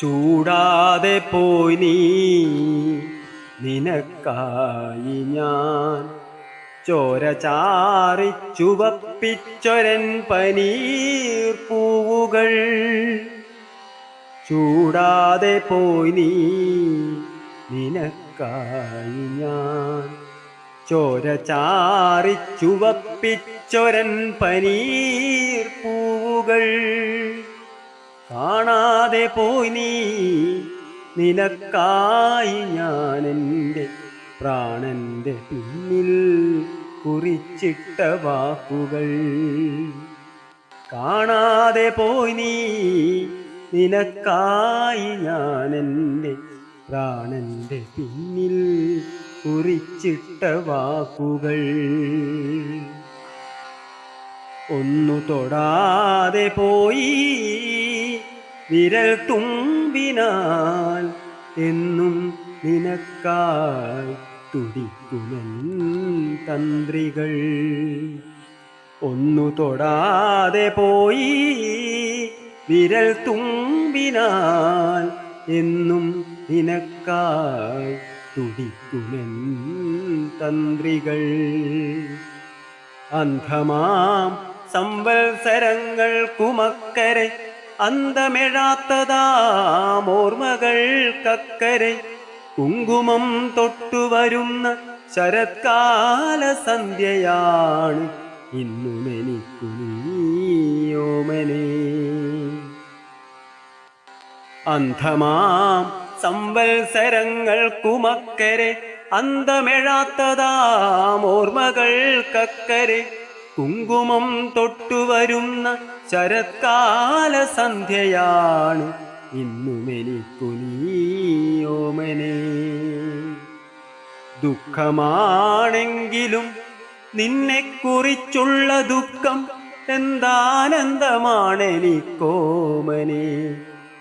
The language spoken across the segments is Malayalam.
ചൂടാതെ പോയി നീ. നിനക്കായി ഞാൻ ചോര ചാറി ചുവപ്പിച്ചൊരൻ പനീർ പൂവുകൾ. ചൂടാതെ പോയി നീ. നിനക്കായി ഞാൻ ചോര ചാറി ചുവപ്പിച്ചൊരൻ പനീർ പൂവുകൾ. കാണാതെ പോയി നീ. നിനക്കായി ഞാൻ എന്റെ പ്രാണന്റെ പിന്നിൽ കുറിച്ചിട്ട വാക്കുകൾ. കാണാതെ പോയി നീ. നിനക്കായി ഞാൻ എന്റെ പ്രാണന്റെ പിന്നിൽ കുറിച്ചിട്ട വാക്കുകൾ. ഒന്നു തൊടാതെ പോയി. വിരൽ തുമ്പിനാൽ എന്നും നിനക്കായി തുടിക്കുമൻ തന്ത്രികൾ. ഒന്നു തൊടാതെ പോയി വിരൽ തുമ്പിനാൽ എന്നും നിനക്കായി തുടിക്കുമൻ തന്ത്രികൾ. അന്ധമാം സംവത്സരങ്ങൾ കുമക്കരെ അന്തമെഴാത്തതാം കക്കരെ. കുങ്കുമം തൊട്ടുവരുന്ന ശരത്കാല സന്ധ്യയാണ് ഇന്നുമെനിക്കു നീയോമനേ. അന്ധമാം സംവത്സരങ്ങൾക്കുമക്കരെ അന്തമെഴാത്തതാം ഓർമ്മകൾക്കക്കരെ കുങ്കുമം തൊട്ടുവരുന്ന ശരത്കാല സന്ധ്യയാണ് ഇന്നുമെനിക്കു ദുഃഖമാണെങ്കിലും ദുഃഖമാണെങ്കിലും നിന്നെക്കുറിച്ചുള്ള ദുഃഖം എന്താനന്ദമാണെനിക്കോമനെ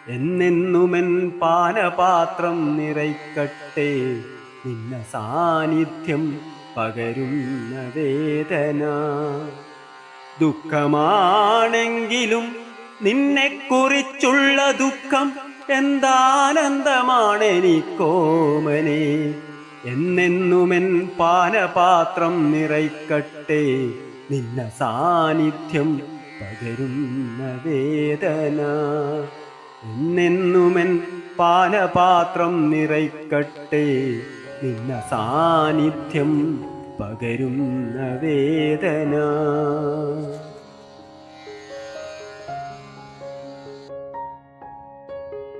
എന്നെന്നുമെൻ പാനപാത്രം നിറയ്ക്കട്ടെ. നിന്ന സാന്നിധ്യം പകരുന്ന വേദന. ദുഃഖമാണെങ്കിലും നിന്നെക്കുറിച്ചുള്ള ദുഃഖം എന്താനന്ദമാണെനിക്കോമനെ. എന്നെന്നുമെൻ പാനപാത്രം നിറയ്ക്കട്ടെ. നിന്ന സാന്നിധ്യം പകരുന്ന വേദന. എന്നെന്നുമെൻ പാനപാത്രം നിറയ്ക്കട്ടെ. നിന്ന സാന്നിധ്യം പകരുന്ന വേദന.